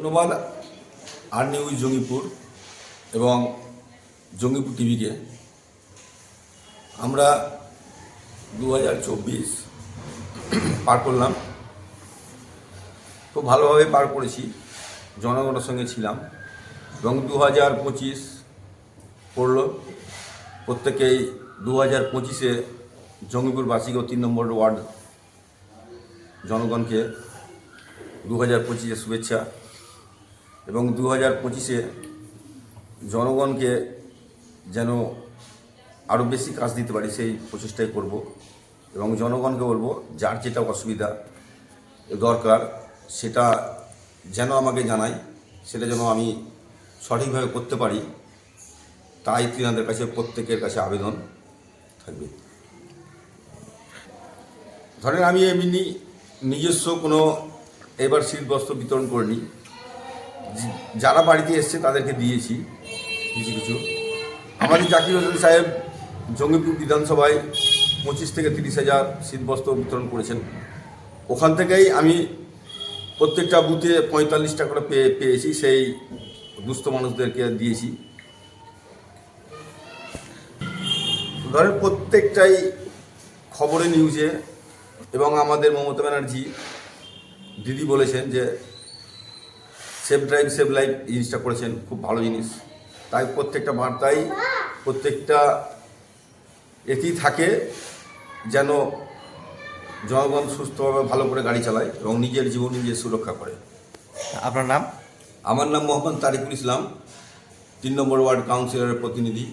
ধন্যবাদ আর নিউজ জঙ্গিপুর এবং জঙ্গিপুর টিভিকে আমরা দু হাজার চব্বিশ পার করলাম। খুব ভালোভাবে পার করেছি, জনগণের সঙ্গে ছিলাম এবং দু হাজার পঁচিশ পড়ল। প্রত্যেকেই দু হাজার পঁচিশে জঙ্গিপুরবাসীকে ও তিন নম্বর ওয়ার্ড জনগণকে দু হাজার পঁচিশে শুভেচ্ছা। এবং দু হাজার পঁচিশে জনগণকে যেন আরও বেশি কাজ দিতে পারি সেই প্রচেষ্টাই করব। এবং জনগণকে বলব, যার যেটা অসুবিধা দরকার, সেটা যেন আমাকে জানায়, সেটা যেন আমি সঠিকভাবে করতে পারি, তাই তিনাদের কাছে, প্রত্যেকের কাছে আবেদন থাকবে। ধরেন আমি এমনি নিজস্ব কোনো এবার শীত বস্ত্র বিতরণ করিনি। যারা বাড়িতে এসছে তাদেরকে দিয়েছি কিছু কিছু। আমাদের জাকির হোসেন সাহেব জঙ্গিপুর বিধানসভায় পঁচিশ থেকে তিরিশ হাজার শীতবস্ত্র বিতরণ করেছেন। ওখান থেকেই আমি প্রত্যেকটা বুথে পঁয়তাল্লিশটা করে পেয়ে, পেয়েছি, সেই দুস্থ মানুষদেরকে দিয়েছি। ধরেন প্রত্যেকটাই খবরে নিউজে এবং আমাদের মমতা ব্যানার্জি, দিদি বলেছেন যে সেভ ড্রাইভ সেভ লাইফ জিনিসটা করেছেন খুব ভালো জিনিস। তাই প্রত্যেকটা বার্তাই প্রত্যেকটা এতেই থাকে যেন জনগণ সুস্থভাবে ভালো করে গাড়ি চালায় এবং নিজের জীবন নিজের সুরক্ষা করে। আপনার নাম? আমার নাম মোহাম্মদ তারিকুল ইসলাম তিন নম্বর ওয়ার্ড কাউন্সিলরের প্রতিনিধি।